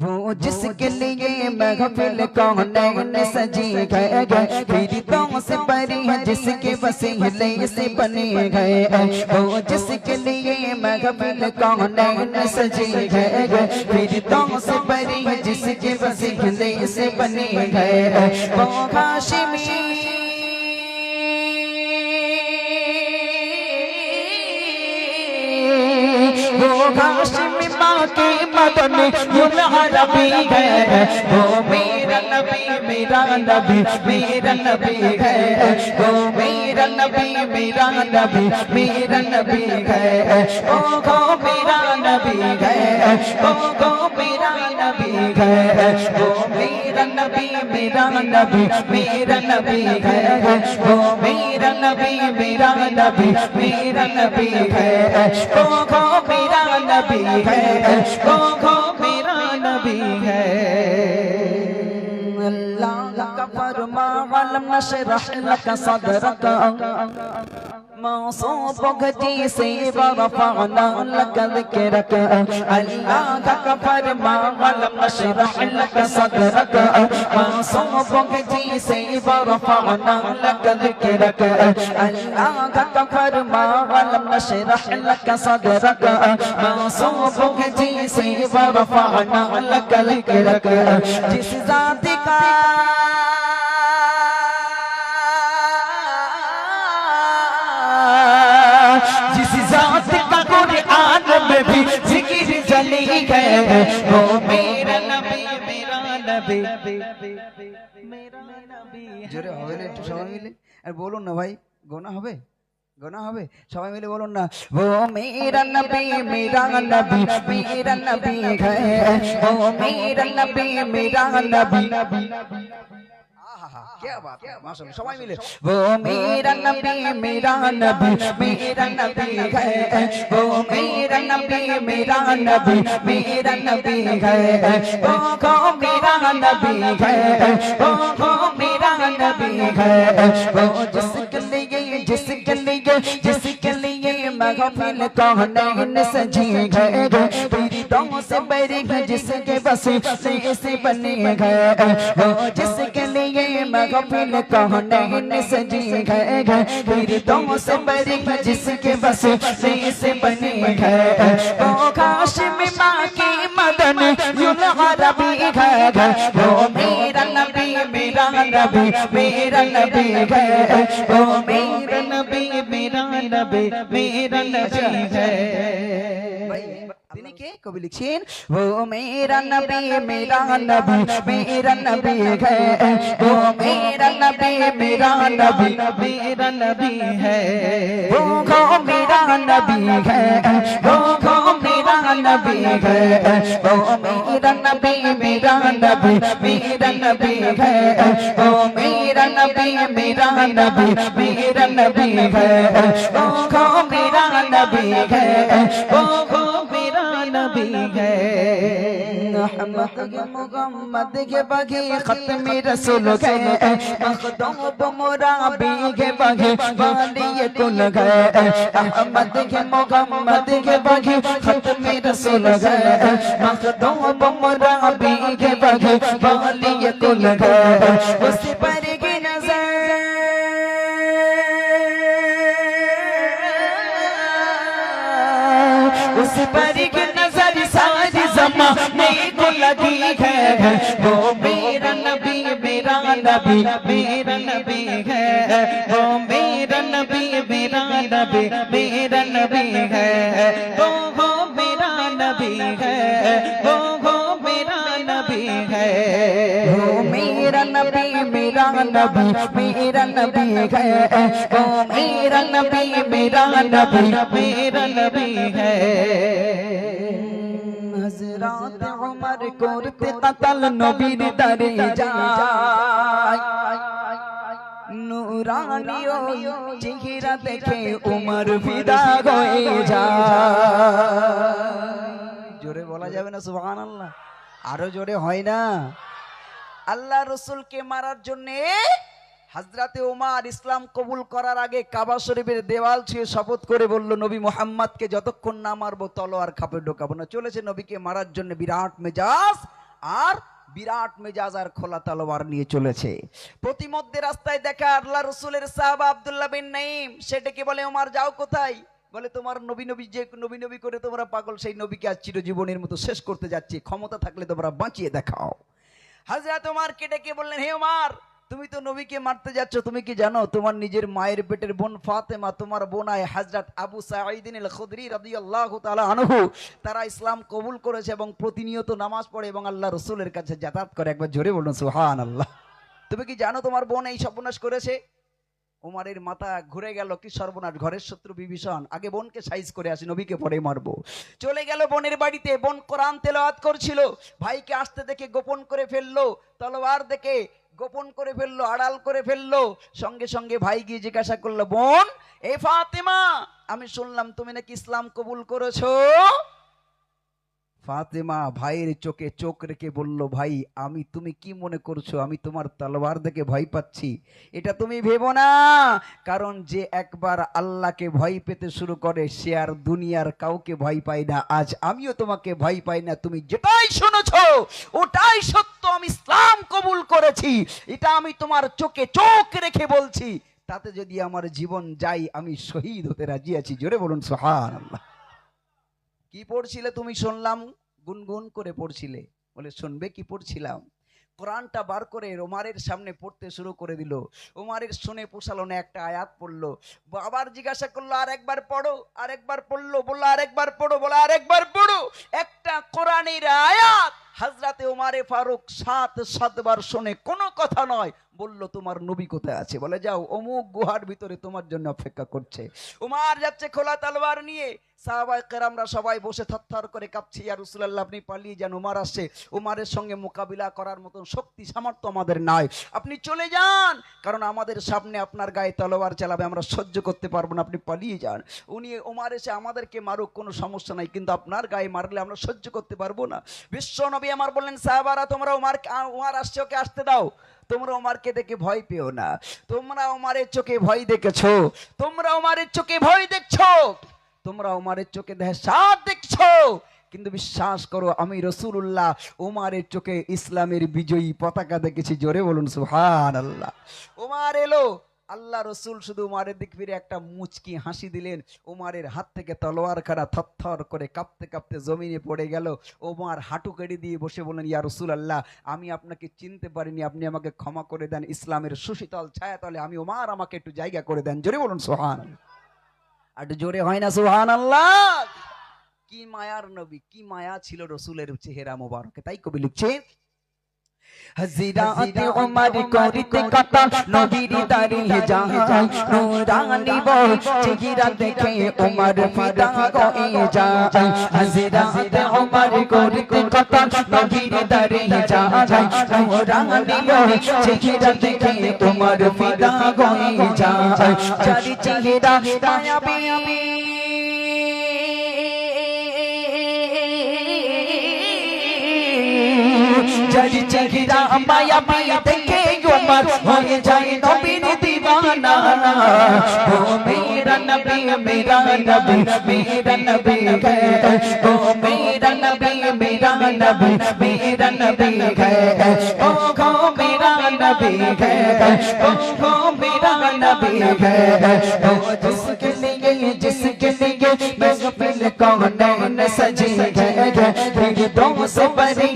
وہ جس کے لیے محفل کونین سجی گئے گئے میری پیڑتوں سے پری ہے جس کے وسیلے سے بنی گئے وہ جس کے لیے محفل کونین سجی گئے گئے میری پیڑتوں سے پری ہے جس کے وسیلے سے بنی گئے وہ خاشمی وہ خاشمی ماں کے مدن یوں عربی ہے۔ وہ میرا نبی میرا نبی میرا نبی ہے۔ وہ میرا نبی میرا نبی میرا نبی ہے۔ میرا نبی ہے۔ میرا نبی ہے۔ وہ میرا نبی میرا نبی ہے۔ وہ میرا نبی میرا نبی میرا نبی ہے۔ میرا نبی ہے۔ गो मेरा नबी है अल्लाह का फरमा वलम नशरह लक सदरक منصوب گھٹی سے برفعنا لك ذكرك علناك كفرما ولم نشرح لك صدرك منصوب گھٹی سے برفعنا لك ذكرك علناك كفرما ولم نشرح لك صدرك منصوب گھٹی سے برفعنا لك ذكرك جس ذات کا है वो मेरा नबी मेरा नबी मेरा नबी জোরে হবে না একটু সবাই মিলে আর বলুন না ভাই গোনা হবে গোনা হবে সবাই মিলে বলুন না वो मेरा नबी मेरा नबी मेरा नबी है वो मेरा नबी मेरा সবাই মিলে वो मेरा नबी मेरा नबी मेरा नबी है वो मेरा नबी मेरा नबी मेरा नबी है वो को मेरा नबी है वो को मेरा नबी है वो जिसके लिए जिसके लिए जिसके लिए महफिल कौन सजी गए पीड़ितों से बरी है जिसके बस से बने गए वो जिसके لیے مغفل کہنین سجی ہے گھر؟ وردوں سے بری جس کے بس سے بنی ہے وہ کاش میں ماں کی مدن یلغربی ہے گھر۔ وہ میرا نبی میرا نبی میرا نبی ہے وہ میرا نبی میرا نبی میرا نبی ہے কে কবি লিখছেন वो मेरा नबी मेरा नबी मेरा नबी है वो मेरा नबी मेरा नबी मेरा नबी है वो गो मेरा नबी है वो गो मेरा नबी है वो मेरा नबी मेरा नबी मेरा नबी है वो मेरा नबी मेरा नबी मेरा नबी है वो गो मेरा नबी है वो है अहमद के मुहम्मद के बगे खत्म रसूल गए मखदूब मुराबी के बगे वाली कुल गए अहमद के मुहम्मद के बगे खत्म रसूल गए मखदूब मुराबी के बगे वाली कुल गए उस पर की नजर उस पर की नजर सारी जमाने को लगी है वो मेरा नबी मेरा नबी मेरा नबी है वो मेरा नबी मेरा नबी मेरा नबी है वो वो मेरा नबी है वो वो मेरा नबी है वो मेरा नबी मेरा नबी मेरा नबी है वो मेरा नबी मेरा नबी मेरा नबी है করতে কতল নবীর দরে যায় নুরানি ওই চেহারা দেখে উমর ফিদা হয়ে যায়। জোরে বলা যাবে না সুবহানাল্লাহ। আরও জোরে হয় না। আল্লাহ রসুলকে মারার জন্য হাজরাতে ওমার ইসলাম কবুল করার আগে কাবা শরীফের দেওয়াল ছুঁয়ে শপথ করে বলল, নবী মোহাম্মদকে যতক্ষণ না মারবো তলোয়ার খাপে ঢোকাবো না। চলেছে নবীকে মারার জন্য বিরাট মেজাজ আর বিরাট মেজাজ আর খোলা তলোয়ার নিয়ে চলেছে। প্রতিমধ্যে রাস্তায় দেখা আল্লাহ রসুলের সাহাবা আব্দুল্লাহ বিন নাইম সেটাকে বলে ওমার যাও কোথায়? বলে, তোমার নবী নবী যে নবী নবী করে তোমরা পাগল, সেই নবীকে আজ চিরজীবনের মতো শেষ করতে যাচ্ছি। ক্ষমতা থাকলে তোমরা বাঁচিয়ে দেখাও। হাজরা তোমার কেটে কে বললেন, হে ওমার তুমি তো নবীকে মারতে যাচ্ছ, তুমি কি জানো? তোমার নিজের মায়ের পেটের বোন ফাতেমা, তোমার বোনায় হাজরাত আবু সাঈদিন খুদরি রাদিয়াল্লাহু তাআলা আনহু, তারা ইসলাম কবুল করেছে এবং প্রতিনিয়ত নামাজ পড়ে এবং আল্লাহ রসুলের কাছে যাতায়াত করে। একবার জোরে বলুন, সুবহানাল্লাহ। তুমি কি জানো তোমার বোন এই সর্বনাশ করেছে? উমারের মাথা ঘুরে গেল, কি সর্বনাশ, ঘরের শত্রু বিভীষণ। আগে বোনকে সাইজ করে আসি, নবীকে পরে মারবো। চলে গেল বোনের বাড়িতে, বোন কোরআন তেলাওয়াত করছিল। ভাইকে আসতে দেখে গোপন করে ফেলল, তলোয়ার দেখে গোপন করে ফেলল, আড়াল করে ফেলল। সঙ্গে সঙ্গে ভাই গিয়ে জিজ্ঞাসা করল, বোন এ ফাতেমা, আমি শুনলাম তুমি নাকি ইসলাম কবুল করেছ? ফাতেমা ভাইয়ের চোখে চোখ রেখে বলল, ভাই, আমি তুমি কি মনে করছ? আমি তোমার তলোয়ার দেখে ভয় পাচ্ছি। এটা তুমি ভেবো না, কারণ যে একবার আল্লাহকে ভয় পেতে শুরু করে, সে আর দুনিয়ার কাউকে ভয় পায় না। আজ আমিও তোমাকে ভয় পাই না। তুমি যেটাই শুনেছ, ওটাই সত্য। আমি ইসলাম কবুল করেছি। এটা আমি তোমার চোখে চোখ রেখে বলছি। তাতে যদি আমার জীবন যাই আমি শহীদ হতে রাজি আছি। জোরে বলুন সোহান আল্লাহ কি পড়ছিলে তুমি শুনলাম? গুনগুন করে পড়ছিলে। বলে, শুনবে কি পড়ছিলাম? কোরআনটা বার করে ওমারের সামনে পড়তে শুরু করে দিল। ওমারের শুনে পোষালো না একটা আয়াত পড়ল। আবার জিজ্ঞাসা করল, আর একবার পড়ো, আর একবার পড়ল? বলল, আর একবার পড়ো। বলো, আর একবার পড়ো। একটা কোরআনের আয়াত। হাজরাতে ওমারে ফারুক সাত, সাতবার শুনে, কোনো কথা নয়। বলল, তোমার নবী কোথায় আছে? বলে, যাও, অমুক গুহার ভিতরে তোমার জন্য অপেক্ষা করছে। ওমার যাচ্ছে খোলা তালবার নিয়ে সাহাবাই সবাই বসে থরথর করে কাঁপছে রসুল্লাহ আপনি পালিয়ে যান, উমার আসছে। উমারের সঙ্গে মোকাবিলা করার মতন শক্তি, সামর্থ্য আমাদের নাই। আপনি চলে যান, কারণ আমাদের সামনে আপনার গায়ে তলোয়ার চালাবে, আমরা সহ্য করতে পারব না, আপনি পালিয়ে যান। উনি, উমার এসে আমাদেরকে মারুক, কোনো সমস্যা নাই, কিন্তু আপনার গায়ে মারলে আমরা সহ্য করতে পারব না। বিশ্ব নবী আমার বললেন, সাহাবারা, তোমরা উমার উমার আসছে, ওকে আসতে দাও। তোমরা ওমারকে দেখে ভয় পেও না। তোমরা ওমারের চোখে ভয় দেখেছ। তোমরা ওমারের চোখে ভয় দেখছ। তোমরা ওমারের চোখে সাত দেখছ। কিন্তু বিশ্বাস করো, আমি রসুল্লাহ ওমারের চোখে ইসলামের বিজয়ী পতাকা দেখেছি। জোরে বলুন সুহান আল্লাহ ওমার এলো। আল্লাহ রসুল শুধু উমারের দিক ফিরে একটা মুচকি হাসি দিলেন। উমারের হাত থেকে তলোয়ার খাড়া থরথর করে কাঁপতে কাঁপতে জমিনে পড়ে গেল। ওমার হাঁটু কেড়ে দিয়ে বসে বললেন, ইয়া রসুল আল্লাহ আমি আপনাকে চিনতে পারিনি। আপনি আমাকে ক্ষমা করে দেন। ইসলামের সুশীতল ছায়াতলে আমি ওমার আমাকে একটু জায়গা করে দেন। জোরে বলুন সোহান আর জোরে হয় না সুহান আল্লাহ কি মায়ার নবী, কি মায়া ছিল রসুলের চেহারা মোবারকে, তাই কবি লিখছে হযরত উমর করিতে কথা নবীর দাঁড়িয়ে যায় নুরানি বল চেহারা দেখে উমর ফিদা হয়ে যায় হযরত উমর করিতে কথা নবীর দাঁড়িয়ে যায় নুরানি বল চেহারা দেখে উমর ফিদা হয়ে যায় যার চেহারা মায়াবী। چلی چہرہ ہمایا بھی دیکھے عمر ہو جائے نبی نے دیوانہ وہ میرا نبی میرا نبی میرا نبی ہے وہ میرا نبی میرا نبی میرا نبی ہے وہ میرا نبی ہے وہ میرا نبی ہے جس کے لیے جس کے لیے محفل کونین سجی ہے پھر دو سے بری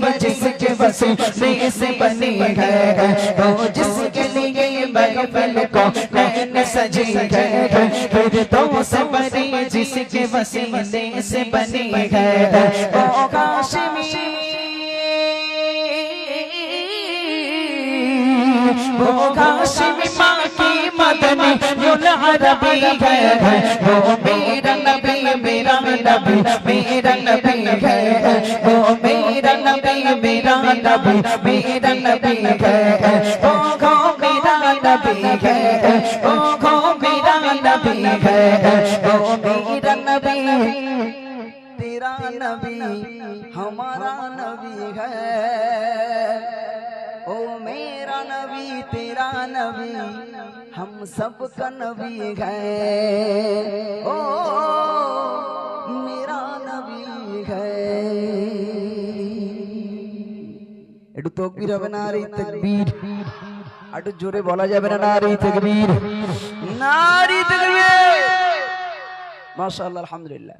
محبت میں سے بنی ہے۔ وہ جس کے لیے محفل کو نین سجی ہے۔ پھر تو سے جس کے وسیلے سے بنی ہے۔ وہ کاشمی وہ کاشمی ماں کی مدنی یوں عربی ہے۔ وہ میرا میرا نبی میرا نبی ہے میرا نبی ہے تیرا نبی ہمارا نبی ہے او میرا نبی تیرا نبی، ہم سب کا نبی ہے۔ او একটু তকবির হবে না আর এই তকবীর? আর একটু জোরে বলা যাবে না নারী তকবীর? নারী তকবীর। মাশাআল্লাহ আলহামদুলিল্লাহ।